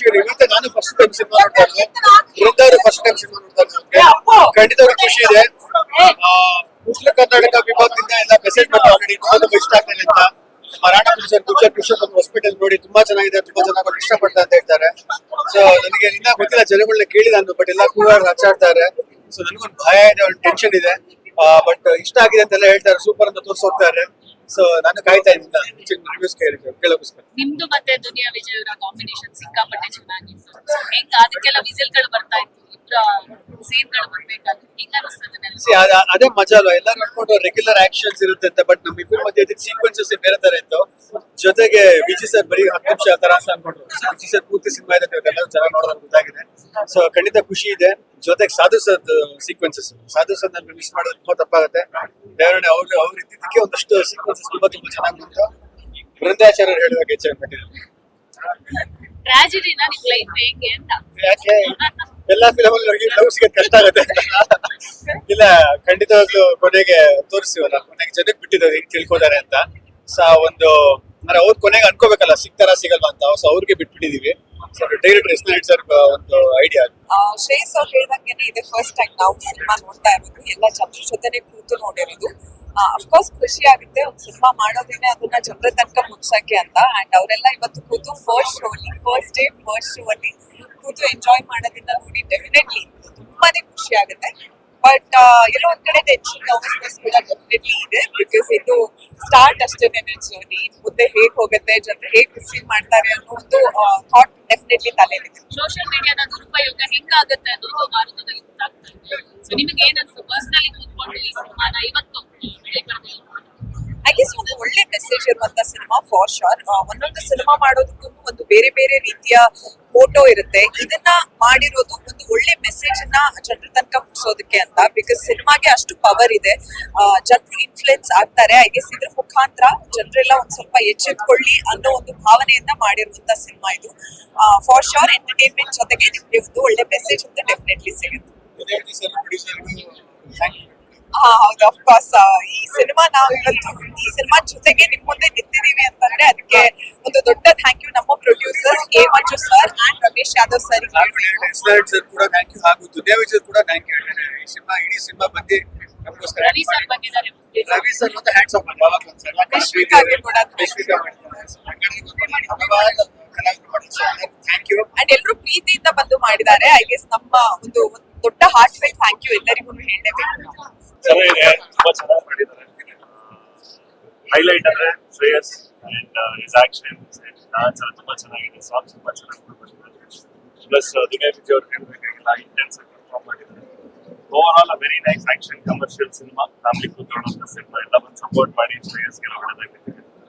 ಖುಷಿ ಮತ್ತೆ ನಾನು ಫಸ್ಟ್ ಟೈಮ್ ಸಿನಿಮಾ ನೋಡ್ತಾ ಇದ್ದೆ ಫಸ್ಟ್ ಟೈಮ್ ಸಿನಿಮಾ ನೋಡ್ತಾ ಇದ್ದಾರೆ ಖಂಡಿತವಾಗಿ ಖುಷಿ ಇದೆ. ಉತ್ತರ ಕರ್ನಾಟಕ ವಿಭಾಗದಿಂದ ಎಲ್ಲ ಮೆಸೇಜ್ ಮಾಡಿ ಆಲ್ರೆಡಿ ತುಂಬಾ ತುಂಬಾ ಇಷ್ಟ ಆಗ್ತದೆ ಅಂತ. ಮರಾಠ ಪುರುಷರ್ ಪುರುಷರ್ ಪುರುಷರ್ ಹಾಸ್ಪಿಟಲ್ ನೋಡಿ ತುಂಬಾ ಚೆನ್ನಾಗಿದೆ. ತುಂಬಾ ಅವ್ರು ಇಷ್ಟಪಡ್ತಾ ಅಂತ ಹೇಳ್ತಾರೆ. ಸೊ ನನಗೆ ಇನ್ನ ಗೊತ್ತಿಲ್ಲ ಜನಗಳನ್ನ ಕೇಳಿ ನಾನು ಬಟ್ ಎಲ್ಲ ಕೂಗಾಡ್ ನಚ್ಚಾಡ್ತಾರೆ ಸೊ ನನಗೊಂದು ಭಯ ಇದೆ ಒಂದು ಟೆನ್ಷನ್ ಇದೆ. ಬಟ್ ಇಷ್ಟ ಆಗಿದೆ ಅಂತೆಲ್ಲ ಹೇಳ್ತಾರೆ. ಸೂಪರ್ ಅಂತ ತೋರಿಸೋಗ್ತಾರೆ. ಸೊ ನಾನು ಕಾಯ್ತಾ ಇದ್ದೀನಿ. ರಿವ್ಯೂಸ್ ಕೇಳೋಕ್ಕೋಸ್ಕರ. ನಿಮ್ದು ಮತ್ತೆ ದುನಿಯಾ ವಿಜಯ್ ಅವರ ಕಾಂಬಿನೇಷನ್ ಸಿಕ್ಕಾಪಟ್ಟೆ ಚೆನ್ನಾಗಿತ್ತು. So, ಹೆಂಗ ಅದಕ್ಕೆಲ್ಲ ವಿಸಿಲ್ಗಳು ಬರ್ತಾ ಇತ್ತು? ಅದೇ ಮಜಾ ಅಲ್ವಾ? ಎಲ್ಲರೂ ಅನ್ಕೊಂಡು ರೆಗ್ಯುಲರ್ ಆಕ್ಷನ್ಸ್ ಇರುತ್ತೆ ಅಂತ ಬಟ್ ನಮ್ಮ ಇಬ್ಬರ ಮಧ್ಯೆ ಸೀಕ್ವೆನ್ಸಸ್ ಬೇರೆ ತರ ಇತ್ತು. ಜೊತೆಗೆ ವಿಜಿ ಸರ್ ಬರೀ ಹತ್ತು ನಿಮಿಷ ತರ ಅನ್ಕೊಂಡ್ರು ವಿಜಿ ಸರ್ ಪೂರ್ತಿ ಸಿನಿಮಾ ಇದೆ ಎಲ್ಲ ಚೆನ್ನಾಗಿ ನೋಡೋದು ಗೊತ್ತಾಗಿದೆ. ಸೊ ಖಂಡಿತ ಖುಷಿ ಇದೆ. ಜೊತೆಗೆ ಸಾಧು ಸರ್ ಸೀಕ್ವೆನ್ಸಸ್ ಸಾಧು ನನ್ನ ಮಿಸ್ ಮಾಡೋದು ತುಂಬಾ ತಪ್ಪಾಗುತ್ತೆ. ಬೇರೆ ಅವ್ರು ಅವ್ರು ಇದ್ದಿದ್ದಕ್ಕೆ ಒಂದಷ್ಟು ಸೀಕ್ವೆನ್ಸಸ್ ತುಂಬಾ ತುಂಬಾ ಚೆನ್ನಾಗಿ ಬಂತು ಬೃಂದಾಚಾರ್ಯರು ಹೇಳುವಾಗ ಹೆಚ್ಚಾಗಿ ಟ್ರಾಜಿಡಿನ ನಿಮ್ ಲೈಫ್ ಹೇಗೆ ಅಂತ. ಯಾಕೆ? ಎಲ್ಲಾ ಫಿಲಮ್ ಅಲ್ಲಿ ಲವ್ ಸಿಗೋದು ಕಷ್ಟ ಆಗುತ್ತೆ. ಇಲ್ಲ ಖಂಡಿತವಾಗ್ಲೂ ಕೊನೆಗೆ ತೋರಿಸ್ತೀವಲ್ಲ ಕೊನೆಗೆ ಜನಕ್ಕೆ ಬಿಟ್ಟಿದ್ದಾರೆ ಹಿಂಗ್ ತಿಳ್ಕೊತಾರೆ ಅಂತ. ಸೊ ಒಂದು ಅಂದ್ರೆ ಅವ್ರು ಕೊನೆಗೆ ಅನ್ಕೋಬೇಕಲ್ಲ ಸಿಗ್ತಾರ ಸಿಗಲ್ವಾ ಅಂತ. ಸೊ ಅವ್ರಿಗೆ ಬಿಟ್ಬಿಟ್ಟಿದೀವಿ. ಸೊ ಡೈರೆಕ್ಟರ್ ಸರ್ ಒಂದು ಐಡಿಯಾ ಶ್ರೇಯಸ್ ಅವ್ರು ಹೇಳ್ದಂಗೆನೆ ಇದೆ ಫಸ್ಟ್ ಟೈಮ್ ನಾವು ಸಿನಿಮಾ ನೋಡ್ತಾ ಇರೋದು. ಎಲ್ಲ ಜನರ ಜೊತೆನೆ ಕೂತು ನೋಡಿರೋದು. ಅಫ್ಕೋರ್ಸ್ ಖುಷಿ ಆಗುತ್ತೆ, ಒಂದು ಸಿನಿಮಾ ಮಾಡೋದೇನೆ ಅದನ್ನ ಜನರ ತನಕ ಮುಟ್ಸಕ್ಕೆ ಅಂತ. ಅಂಡ್ ಅವರೆಲ್ಲ ಇವತ್ತು ಕೂತು ಫಸ್ಟ್ ಶೋ ಅಲ್ಲಿ ಫಸ್ಟ್ ಡೇ ಫಸ್ಟ್ ಶೋ ಅಲ್ಲಿ ಕೂತು ಎಂಜಾಯ್ ಮಾಡೋದನ್ನ ನೋಡಿ ಡೆಫಿನೆಟ್ಲಿ ತುಂಬಾನೇ ಖುಷಿ ಆಗುತ್ತೆ. ಬಟ್ ಎಲ್ಲೋ ಒಂದ್ ಕಡೆ ಟೆನ್ಷನ್ ನರ್ವಸ್ನೆಸ್ ಕೂಡ ಡೆಫಿನೆಟ್ಲಿ ಇದೆ ಬಿಕಾಸ್ ಇದು ಸ್ಟಾರ್ಟ್ ಅಷ್ಟೇನೆ ಜರ್ನಿ. ಮುಂದೆ ಹೇಗ್ ಹೋಗುತ್ತೆ ಜನರು ಹೇಗ್ ರಿಸೀವ್ ಮಾಡ್ತಾರೆ ಅನ್ನೋ ಒಂದು ಥಾಟ್ ಡೆಫಿನೆಟ್ಲಿ ತಲೆಯಲ್ಲಿದೆ ಸೋಷಿಯಲ್ ಮೀಡಿಯಾದ ದುರುಪಯೋಗ ಹೆಂಗಾಗುತ್ತೆ ಅನ್ನೋದು ಭಾರತದಲ್ಲಿ ಸೊ ನಿಮಗೆ ಏನನ್ಸು? ಪರ್ಸನಲಿ ಕೂತ್ಕೊಂಡು ಈ ಸಿನಿಮಾನ ಇವತ್ತು ಬೆಳೆ ಐ ಗೆಸ್ ಒಂದು ಒಳ್ಳೆ ಮೆಸೇಜ್ ಇರುವಂತ ಸಿನಿಮಾ ಫಾರ್ ಶೋರ್ ಒಂದೊಂದು ಸಿನಿಮಾ ಮಾಡೋದಕ್ಕೂ ಬೇರೆ ಬೇರೆ ರೀತಿಯ ಫೋಟೋ ಇರುತ್ತೆ. ಇದನ್ನ ಮಾಡಿರೋದು ಒಂದು ಒಳ್ಳೆ ಮೆಸೇಜ್ ಅನ್ನ ಜನರ ತನಕ ಮುಗಿಸೋದಕ್ಕೆ ಅಂತ ಬಿಕಾಸ್ ಸಿನಿಮಾಗೆ ಅಷ್ಟು ಪವರ್ ಇದೆ. ಜನರು ಇನ್ಫ್ಲುಯೆನ್ಸ್ ಆಗ್ತಾರೆ. ಐ ಗೆಸ್ ಇದ್ರ ಮುಖಾಂತರ ಜನರೆಲ್ಲ ಒಂದ್ ಸ್ವಲ್ಪ ಎಚ್ಚೆತ್ಕೊಳ್ಳಿ ಅನ್ನೋ ಒಂದು ಭಾವನೆಯನ್ನ ಮಾಡಿರುವಂತ ಸಿನಿಮಾ ಇದು. ಫಾರ್ ಶೋರ್ ಎಂಟರ್ಟೈನ್ಮೆಂಟ್ ಜೊತೆಗೆ ನಿಮ್ಗೆ ಒಂದು ಒಳ್ಳೆ ಮೆಸೇಜ್ ಅಂತ ಡೆಫಿನೆಟ್ಲಿ ಸಿಗುತ್ತೆ. ಹಾ ಹೌದು ಅಫ್ಕೋರ್ಸ್ ಈ ಸಿನಿಮಾ ನಾವು ಇವತ್ತು ಈ ಸಿನಿಮಾ ಜೊತೆಗೆ ನಿಮ್ ಮುಂದೆ ನಿಂತಿದೀವಿ ಅಂತಂದ್ರೆ ಅದಕ್ಕೆ ಒಂದು ದೊಡ್ಡ ಥ್ಯಾಂಕ್ ಯು ನಮ್ಮ producer A Manju sir and Ramesh Yadav sir sir ಕೂಡ ಥ್ಯಾಂಕ್ ಯು ಹಾಗೂ ದುನಿಯಾ ವಿಜಯ್ ಕೂಡ ಥ್ಯಾಂಕ್ ಯು ಹೇಳ್ತೇನೆ ಈ ಸಿನಿಮಾ ಇಡೀ ಸಿನಿಮಾ ಬಗ್ಗೆ ರವಿ ಸರ್ ಬಂದಿದ್ದಾರೆ. ರವಿ ಸರ್ ಮತ್ತೆ hands off thank you and ಎಲ್ಲರೂ ಪ್ರೀತಿಯಿಂದ ಬಂದು ಮಾಡಿದ್ದಾರೆ. ಐ ಗೆಸ್ ನಮ್ಮ ಒಂದು ದೊಡ್ಡ ಹಾರ್ಟ್ ಫೆಲ್ ಥ್ಯಾಂಕ್ ಯು ಎಲ್ಲರಿಗೂ ಹೇಳಲೇಬೇಕು. ಚೆನ್ನಾಗಿದೆ ತುಂಬಾ ಚೆನ್ನಾಗಿ ಮಾಡಿದ್ದಾರೆ. ಹೈಲೈಟ್ ಅಂದ್ರೆ Shreyas and his action dance ಎಲ್ಲ ಚೆನ್ನಾಗಿದೆ ಸಾಂಗ್ಸ್ ತುಂಬಾ ಚೆನ್ನಾಗಿ ಮಾಡಿದ್ದಾರೆ ಪ್ಲಸ್ ದಿನೇ ವಿಜಯ್ ಅವ್ರು ಹೇಳ್ಬೇಕಾಗಿಲ್ಲ ಇಂಟೆನ್ಸ್ ಆಗಿ ಪರ್ಫಾರ್ಮ್ ಮಾಡಿದ್ದಾರೆ. Over all very nice action commercial cinema family ಕೂತ್ಕೊಳ್ಳುವಂತ cinema ಎಲ್ಲ ಬಂದು ಸಪೋರ್ಟ್ ಮಾಡಿ ಶ್ರೇಯಸ್ಗೆ ಒಳ್ಳೆದಾಗಿದೆ